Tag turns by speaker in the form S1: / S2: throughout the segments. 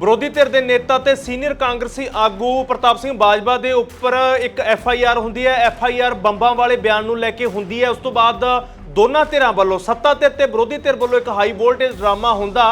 S1: ਵਿਰੋਧੀ ਧਿਰ ਦੇ ਨੇਤਾ ਤੇ ਸੀਨੀਅਰ ਕਾਂਗਰਸੀ ਆਗੂ ਪ੍ਰਤਾਪ ਸਿੰਘ ਬਾਜਵਾ ਦੇ ਉੱਪਰ ਇੱਕ ਐਫ ਆਈ ਆਰ ਹੁੰਦੀ ਹੈ। ਐਫ ਆਈ ਆਰ ਬੰਬਾਂ ਵਾਲੇ ਬਿਆਨ ਨੂੰ ਲੈ ਕੇ ਹੁੰਦੀ ਹੈ। ਉਸ ਤੋਂ ਬਾਅਦ ਦੋਨਾਂ ਧਿਰਾਂ ਵੱਲੋਂ, ਸੱਤਾ ਧਿਰ ਤੇ ਵਿਰੋਧੀ ਧਿਰ ਵੱਲੋਂ ਇੱਕ ਹਾਈ ਵੋਲਟੇਜ ਡਰਾਮਾ ਹੁੰਦਾ।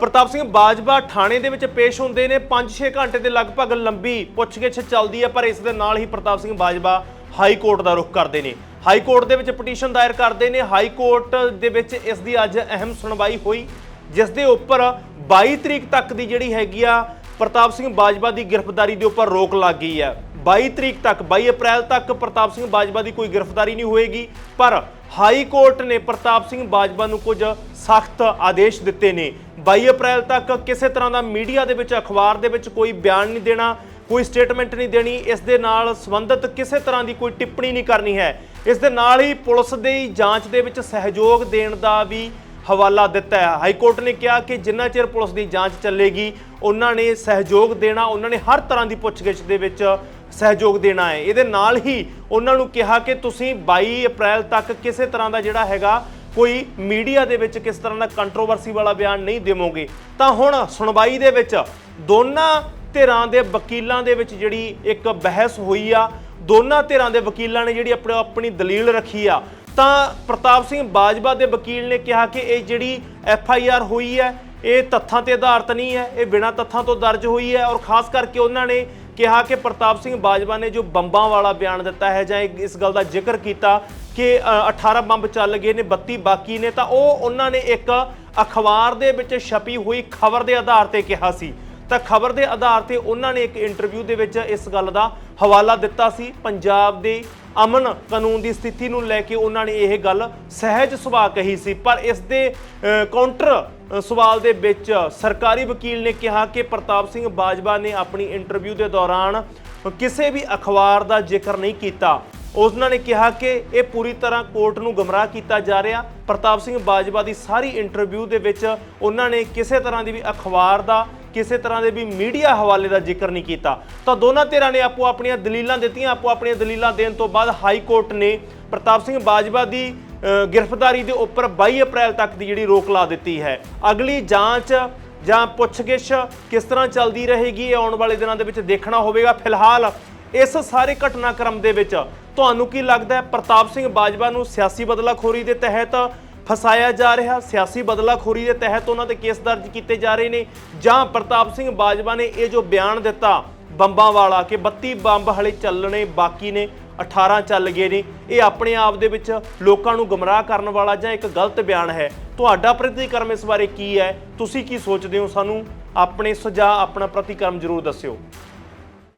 S1: ਪ੍ਰਤਾਪ ਸਿੰਘ ਬਾਜਵਾ ਥਾਣੇ ਦੇ ਵਿੱਚ ਪੇਸ਼ ਹੁੰਦੇ ਨੇ। 5-6 ਘੰਟੇ ਦੇ ਲਗਭਗ ਲੰਬੀ ਪੁੱਛਗਿੱਛ ਚੱਲਦੀ ਹੈ, ਪਰ ਇਸ ਦੇ ਨਾਲ ਹੀ ਪ੍ਰਤਾਪ ਸਿੰਘ ਬਾਜਵਾ ਹਾਈ ਕੋਰਟ ਦਾ ਰੁਖ ਕਰਦੇ ਨੇ। ਹਾਈ ਕੋਰਟ ਦੇ ਵਿੱਚ ਪਟੀਸ਼ਨ ਦਾਇਰ ਕਰਦੇ ਨੇ। ਹਾਈ ਕੋਰਟ ਦੇ ਵਿੱਚ ਇਸ ਦੀ ਅੱਜ ਅਹਿਮ ਸੁਣਵਾਈ ਹੋਈ, ਜਿਸ ਦੇ ਉੱਪਰ 22 ਤਰੀਕ ਤੱਕ ਦੀ ਜਿਹੜੀ ਹੈਗੀ ਆ ਪ੍ਰਤਾਪ ਸਿੰਘ ਬਾਜਵਾ ਦੀ ਗ੍ਰਿਫਤਾਰੀ ਦੇ ਉੱਪਰ ਰੋਕ ਲੱਗ ਗਈ ਹੈ 22 ਤਰੀਕ ਤੱਕ 22 ਅਪ੍ਰੈਲ ਤੱਕ ਪ੍ਰਤਾਪ ਸਿੰਘ ਬਾਜਵਾ ਦੀ ਕੋਈ ਗ੍ਰਿਫਤਾਰੀ ਨਹੀਂ ਹੋਏਗੀ, ਪਰ ਹਾਈ ਕੋਰਟ ਨੇ ਪ੍ਰਤਾਪ ਸਿੰਘ ਬਾਜਵਾ ਨੂੰ ਕੁਝ ਸਖਤ ਆਦੇਸ਼ ਦਿੱਤੇ ਨੇ। 22 ਅਪ੍ਰੈਲ ਤੱਕ ਕਿਸੇ ਤਰ੍ਹਾਂ ਦਾ ਮੀਡੀਆ ਦੇ ਵਿੱਚ, ਅਖਬਾਰ ਦੇ ਵਿੱਚ ਕੋਈ ਬਿਆਨ ਨਹੀਂ ਦੇਣਾ, ਕੋਈ ਸਟੇਟਮੈਂਟ ਨਹੀਂ ਦੇਣੀ, ਇਸ ਦੇ ਨਾਲ ਸੰਬੰਧਿਤ ਕਿਸੇ ਤਰ੍ਹਾਂ ਦੀ ਕੋਈ ਟਿੱਪਣੀ ਨਹੀਂ ਕਰਨੀ ਹੈ। ਇਸ ਦੇ ਨਾਲ ਹੀ ਪੁਲਿਸ ਦੀ ਜਾਂਚ ਦੇ ਵਿੱਚ ਸਹਿਯੋਗ ਦੇਣ ਦਾ ਵੀ ਹਵਾਲਾ ਦਿੱਤਾ ਹੈ। ਹਾਈ ਕੋਰਟ ਨੇ ਕਿਹਾ ਕਿ ਜਿੰਨਾ ਚਿਰ ਪੁਲਿਸ ਦੀ ਜਾਂਚ ਚੱਲੇਗੀ, ਉਹਨਾਂ ਨੇ ਸਹਿਯੋਗ ਦੇਣਾ, ਉਹਨਾਂ ਨੇ ਹਰ ਤਰ੍ਹਾਂ ਦੀ ਪੁੱਛਗਿੱਛ ਦੇ ਵਿੱਚ ਸਹਿਯੋਗ ਦੇਣਾ ਹੈ। ਇਹਦੇ ਨਾਲ ਹੀ ਉਹਨਾਂ ਨੂੰ ਕਿਹਾ ਕਿ ਤੁਸੀਂ 22 ਅਪ੍ਰੈਲ ਤੱਕ ਕਿਸੇ ਤਰ੍ਹਾਂ ਦਾ ਜਿਹੜਾ ਹੈਗਾ ਕੋਈ ਮੀਡੀਆ ਦੇ ਵਿੱਚ ਕਿਸ ਤਰ੍ਹਾਂ ਦਾ ਕੰਟਰੋਵਰਸੀ ਵਾਲਾ ਬਿਆਨ ਨਹੀਂ ਦੇਵੋਗੇ। ਤਾਂ ਹੁਣ ਸੁਣਵਾਈ ਦੇ ਵਿੱਚ ਦੋਨਾਂ ਧਿਰਾਂ ਦੇ ਵਕੀਲਾਂ ਦੇ ਵਿੱਚ ਜਿਹੜੀ ਇੱਕ ਬਹਿਸ ਹੋਈ ਆ, ਦੋਨਾਂ ਧਿਰਾਂ ਦੇ ਵਕੀਲਾਂ ਨੇ ਜਿਹੜੀ ਆਪਣੀ ਆਪਣੀ ਦਲੀਲ ਰੱਖੀ ਆ ਤਾਂ ਪ੍ਰਤਾਪ ਸਿੰਘ ਬਾਜਵਾ ਦੇ ਵਕੀਲ ਨੇ ਕਿਹਾ ਕਿ ਇਹ ਜਿਹੜੀ ਐਫ ਆਈ ਆਰ ਹੋਈ ਹੈ ਇਹ ਤੱਥਾਂ ਤੇ ਆਧਾਰਿਤ ਨਹੀਂ ਹੈ ਇਹ ਬਿਨਾਂ ਤੱਥਾਂ ਤੋਂ ਦਰਜ ਹੋਈ ਹੈ ਔਰ ਖਾਸ ਕਰਕੇ ਉਹਨਾਂ ਨੇ ਕਿਹਾ ਕਿ ਪ੍ਰਤਾਪ ਸਿੰਘ ਬਾਜਵਾ ਨੇ ਜੋ ਬੰਬਾਂ ਵਾਲਾ ਬਿਆਨ ਦਿੱਤਾ ਹੈ ਜਾਂ ਇਹ- ਇਸ ਗੱਲ ਦਾ ਜ਼ਿਕਰ ਕੀਤਾ ਕਿ ਅ, 18 ਬੰਬ ਚੱਲ ਗਏ ਨੇ 32 ਬਾਕੀ ਨੇ ਤਾਂ ਉਹ ਉਹਨਾਂ ਨੇ ਇੱਕ ਅਖਬਾਰ ਦੇ ਵਿੱਚ ਛਪੀ ਹੋਈ ਖਬਰ ਦੇ ਆਧਾਰ ਤੇ ਕਿਹਾ ਸੀ। ਤਾਂ ਖਬਰ ਦੇ ਆਧਾਰ ਤੇ ਉਹਨਾਂ ਨੇ ਇੱਕ ਇੰਟਰਵਿਊ ਦੇ ਵਿੱਚ ਇਸ ਗੱਲ ਦਾ ਹਵਾਲਾ ਦਿੱਤਾ ਸੀ। ਪੰਜਾਬ ਦੇ ਅਮਨ ਕਾਨੂੰਨ ਦੀ ਸਥਿਤੀ ਨੂੰ ਲੈ ਕੇ ਉਹਨਾਂ ਨੇ ਇਹ ਗੱਲ ਸਹਿਜ ਸੁਭਾਅ ਕਹੀ ਸੀ, ਪਰ ਇਸ ਦੇ ਕਾਊਂਟਰ ਸਵਾਲ ਦੇ ਵਿੱਚ ਸਰਕਾਰੀ ਵਕੀਲ ਨੇ ਕਿਹਾ ਕਿ ਪ੍ਰਤਾਪ ਸਿੰਘ ਬਾਜਵਾ ਨੇ ਆਪਣੀ ਇੰਟਰਵਿਊ ਦੇ ਦੌਰਾਨ ਕਿਸੇ ਵੀ ਅਖਬਾਰ ਦਾ ਜ਼ਿਕਰ ਨਹੀਂ ਕੀਤਾ। ਉਹਨਾਂ ਨੇ ਕਿਹਾ ਕਿ ਇਹ ਪੂਰੀ ਤਰ੍ਹਾਂ ਕੋਰਟ ਨੂੰ ਗਮਰਾਹ ਕੀਤਾ ਜਾ ਰਿਹਾ। ਪ੍ਰਤਾਪ ਸਿੰਘ ਬਾਜਵਾ ਦੀ ਸਾਰੀ ਇੰਟਰਵਿਊ ਦੇ ਵਿੱਚ ਉਹਨਾਂ ਨੇ ਕਿਸੇ ਤਰ੍ਹਾਂ ਦੀ ਵੀ ਅਖਬਾਰ ਦਾ ਕਿਸੇ ਤਰ੍ਹਾਂ ਦੇ ਵੀ ਮੀਡੀਆ ਹਵਾਲੇ ਦਾ ਜ਼ਿਕਰ ਨਹੀਂ ਕੀਤਾ। ਤਾਂ ਦੋਨਾਂ ਧਿਰਾਂ ਨੇ ਆਪੋ ਆਪਣੀਆਂ ਦਲੀਲਾਂ ਦਿੱਤੀਆਂ, ਆਪੋ ਆਪਣੀਆਂ ਦਲੀਲਾਂ ਦੇਣ ਤੋਂ ਬਾਅਦ ਹਾਈ ਕੋਰਟ ਨੇ ਪ੍ਰਤਾਪ ਸਿੰਘ ਬਾਜਵਾ ਦੀ ਗ੍ਰਿਫਤਾਰੀ ਦੇ ਉੱਪਰ 22 ਅਪ੍ਰੈਲ ਤੱਕ ਦੀ ਜਿਹੜੀ ਰੋਕ ਲਾ ਦਿੱਤੀ ਹੈ। ਅਗਲੀ ਜਾਂਚ ਜਾਂ ਪੁੱਛਗਿੱਛ ਕਿਸ ਤਰ੍ਹਾਂ ਚੱਲਦੀ ਰਹੇਗੀ ਇਹ ਆਉਣ ਵਾਲੇ ਦਿਨਾਂ ਦੇ ਵਿੱਚ ਦੇਖਣਾ ਹੋਵੇਗਾ। ਫਿਲਹਾਲ ਇਸ ਸਾਰੇ ਘਟਨਾਕ੍ਰਮ ਦੇ ਵਿੱਚ ਤੁਹਾਨੂੰ ਕੀ ਲੱਗਦਾ ਹੈ? ਪ੍ਰਤਾਪ ਸਿੰਘ ਬਾਜਵਾ ਨੂੰ ਸਿਆਸੀ ਬਦਲਾਖੋਰੀ ਦੇ ਤਹਿਤ ਫਸਾਇਆ ਜਾ ਰਿਹਾ, ਸਿਆਸੀ ਬਦਲਾਖੋਰੀ ਦੇ ਤਹਿਤ ਉਹਨਾਂ ਤੇ ਕੇਸ ਦਰਜ ਕੀਤੇ ਜਾ ਰਹੇ ਨੇ। ਜਾਂ ਪ੍ਰਤਾਪ ਸਿੰਘ ਬਾਜਵਾ ਨੇ ਇਹ ਜੋ ਬਿਆਨ ਦਿੱਤਾ, ਬੰਬਾਂ ਵਾਲਾ ਕਿ 32 ਬੰਬ ਹਲੇ ਚੱਲਣੇ ਬਾਕੀ ਨੇ 18 ਚੱਲ ਗਏ ਨੇ, ਇਹ ਆਪਣੇ ਆਪ ਦੇ ਵਿੱਚ ਲੋਕਾਂ ਨੂੰ ਗਮਰਾਹ ਕਰਨ ਵਾਲਾ ਜਾਂ ਇੱਕ ਗਲਤ ਬਿਆਨ ਹੈ। ਤੁਹਾਡਾ ਪ੍ਰਤੀਕਰਮ ਇਸ ਬਾਰੇ ਕੀ ਹੈ? ਤੁਸੀਂ ਕੀ ਸੋਚਦੇ ਹੋ? ਸਾਨੂੰ ਆਪਣੇ ਸੁਝਾਅ, ਆਪਣਾ ਪ੍ਰਤੀਕਰਮ ਜ਼ਰੂਰ ਦੱਸਿਓ।